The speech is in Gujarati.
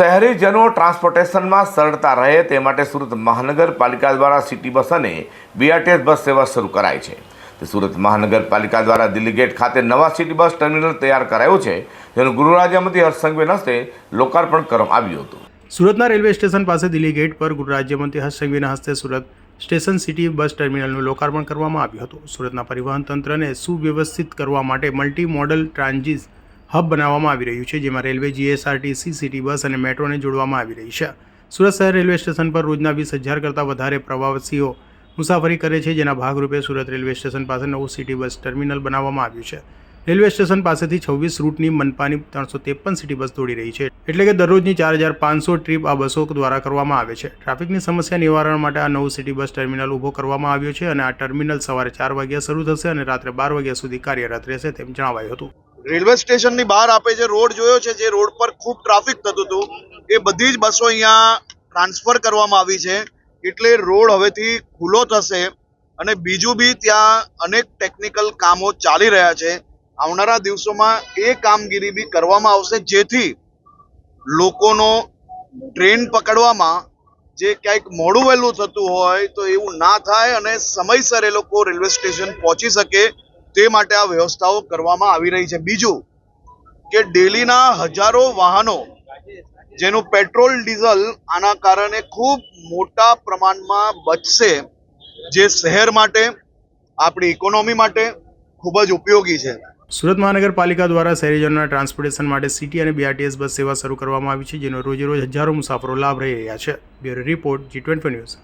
શહેરીજનો ટ્રાન્સપોર્ટેશનમાં સરળતા રહે તે માટે સુરત મહાનગરપાલિકા દ્વારા સિટી બસ અને બીઆરટીએસ બસ સેવા શરૂ કરાઈ છે. તે સુરત મહાનગરપાલિકા દ્વારા દિલ્હી ગેટ ખાતે નવા સિટી બસ ટર્મિનલ તૈયાર કરાયું છે, જેનું ગૃહરાજ્યમંત્રી હર્ષસંઘવીના હસ્તે લોકાર્પણ કરવામાં આવ્યું હતું. સુરતના રેલવે સ્ટેશન પાસે દિલ્હી ગેટ પર ગૃહરાજ્યમંત્રી રાજ્યમંત્રી હર્ષ હસ્તે સુરત સ્ટેશન સિટી બસ ટર્મિનલનું લોકાર્પણ કરવામાં આવ્યું હતું. સુરતના પરિવહન તંત્રને સુવ્યવસ્થિત કરવા માટે મલ્ટી મોડલ ટ્રાન્ઝિટ હબ બનાવવામાં આવી રહ્યું છે, જેમાં રેલવે જીએસઆરટીસી સિટી બસ અને મેટ્રોને જોડવામાં આવી રહી છે. સુરત શહેર રેલવે સ્ટેશન પર રોજના વીસ હજાર કરતાં વધારે પ્રવાસીઓ મુસાફરી કરે છે, જેના ભાગરૂપે સુરત રેલવે સ્ટેશન પાસે નવું સિટી બસ ટર્મિનલ બનાવવામાં આવ્યું છે. રેલવે સ્ટેશન પાસેથી છવ્વીસ રૂટની મનપાની ત્રણસો ત્રેપન સિટી બસ દોડી રહી છે, એટલે કે દરરોજની ચાર હજાર પાંચસો ટ્રીપ આ બસો દ્વારા કરવામાં આવે છે. ટ્રાફિકની સમસ્યા નિવારણ માટે આ નવું સિટી બસ ટર્મિનલ ઊભો કરવામાં આવ્યો છે અને આ ટર્મિનલ સવારે ચાર વાગ્યા શરૂ થશે અને રાત્રે બાર વાગ્યા સુધી કાર્યરત રહેશે, તેમ જણાવાયું હતું. રેલવે સ્ટેશનની બહાર આપે જે રોડ જોયો છે, જે રોડ પર ખૂબ ટ્રાફિક થતું હતું, એ બધી જ બસો અહીંયા ટ્રાન્સફર કરવામાં આવી છે. એટલે રોડ હવેથી ખુલ્લો થશે અને બીજું બી ત્યાં અનેક ટેકનિકલ કામો ચાલી રહ્યા છે. આવનારા દિવસોમાં એ કામગીરી બી કરવામાં આવશે, જેથી લોકોનો ટ્રેન પકડવામાં જે ક્યાંક મોડું વહેલું થતું હોય તો એવું ના થાય અને સમયસર એ લોકો રેલવે સ્ટેશન પહોંચી શકે. તે માટે આ વ્યવસ્થાઓ કરવામાં આવી રહી છે. બીજું કે ડેલીના હજારો વાહનો જેનું પેટ્રોલ, ડીઝલ આના કારણે ખૂબ મોટા પ્રમાણમાં બચશે જે શહેર માટે, આપણી ઇકોનોમી માટે ખૂબ જ ઉપયોગી છે. સુરત મહાનગરપાલિકા દ્વારા શહેરીજનોના ટ્રાન્સપોર્ટેશન માટે સિટી અને બીઆરટીએસ બસ સેવા શરૂ કરવામાં આવી છે, જેનો રોજે રોજ હજારો મુસાફરો લાભ રહી રહ્યા છે. Bureau report, G twenty news.